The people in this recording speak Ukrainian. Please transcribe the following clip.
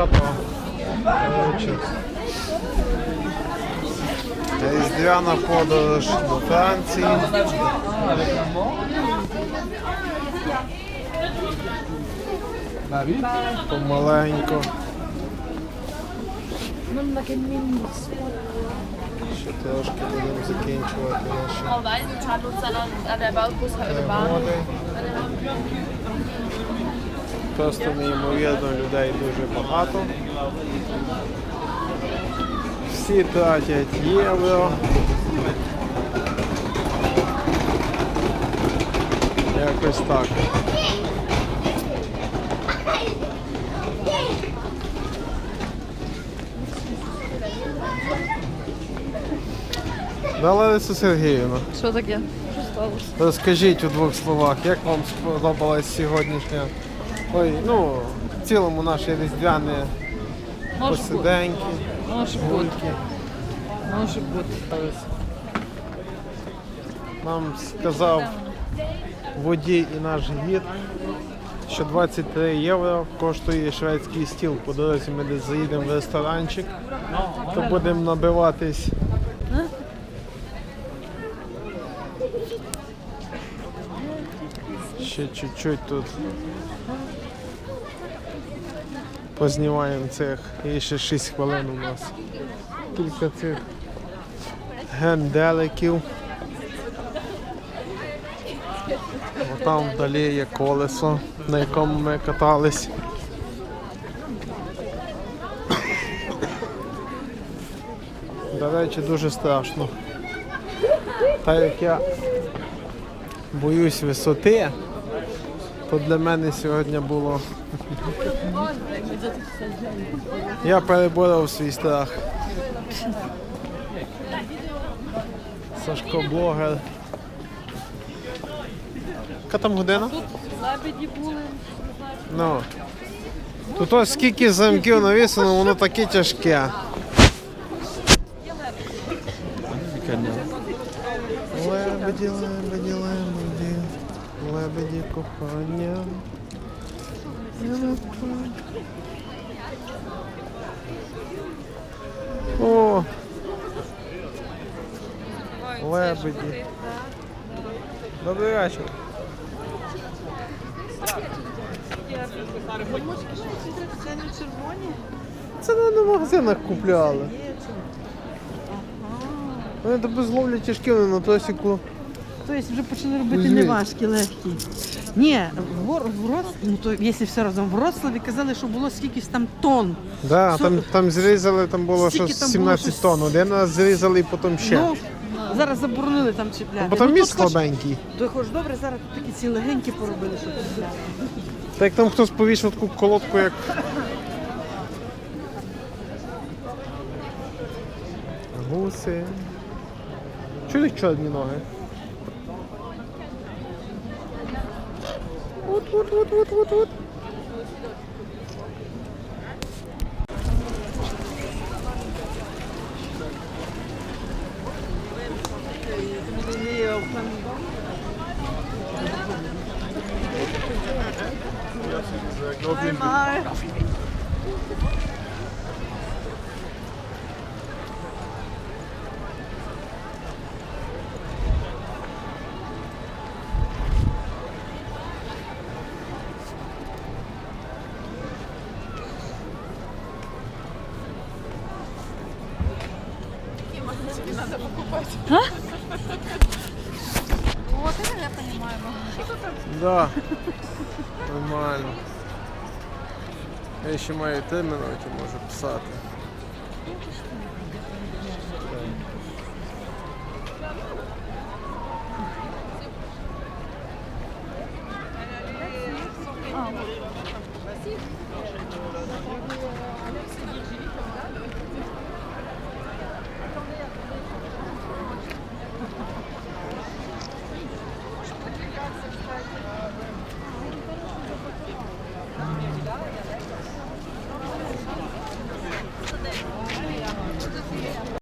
Коротше, Різдвяна подорож до Франції. Помаленько. Ще трошки будемо закінчувати наші Og Просто неймовірно людей дуже багато. Всі тратять євро. Якось так. Да, Лариса Сергіївна, Що таке? Що сталося? розкажіть у двох словах, як вам сподобалась сьогоднішня, ой, ну, в цілому наші різдвяні Може бути. посиденьки, Може бути. Може бути. Нам сказав водій і наш гід, що 23 євро коштує шведський стіл. По дорозі ми десь заїдемо в ресторанчик, то будемо набиватись. Ще чуть-чуть тут познімаємо цих. І ще 6 хвилин у нас. Кілька цих генделиків. Там вдалі є колесо, на якому ми катались. До речі, дуже страшно. Так як я боюсь висоти, то для мене сьогодні було. Я переборов свій страх. Сашко блогер. Яка там година? Лебеді були. Ну. Тут ось скільки замків навісено, воно таке тяжке. Лебеді, лебеді, лебеді, лебеді кохання. О! Лебеді. Добрий вечір. Це не? Це не на магазинах купляли. Вони тебе зловлять тяжкі вони на тосіку. Тобто вже почали робити Візьміть. не важкі, легкі. Ні, в, в Роц... ну, то, якщо все разом, в Вроцлаві казали, що було скількись там тонн. Да, Що- там, там зрізали, там було Скільки щось там було 17 щось? тонн. Один раз зрізали і потім ще. Ну, зараз заборонили там чіпляти. Бо там ну, міст тут хоч- слабенький. То хоч добре, зараз тут такі ці легенькі поробили, що чіпляти. Так як там хтось повісив таку колодку, як. Гуси. Чого їх чорні ноги? От, от, от, от, от, от. Вот это я понимаю. Да. Нормально. Я ще маю три минути, можу писати.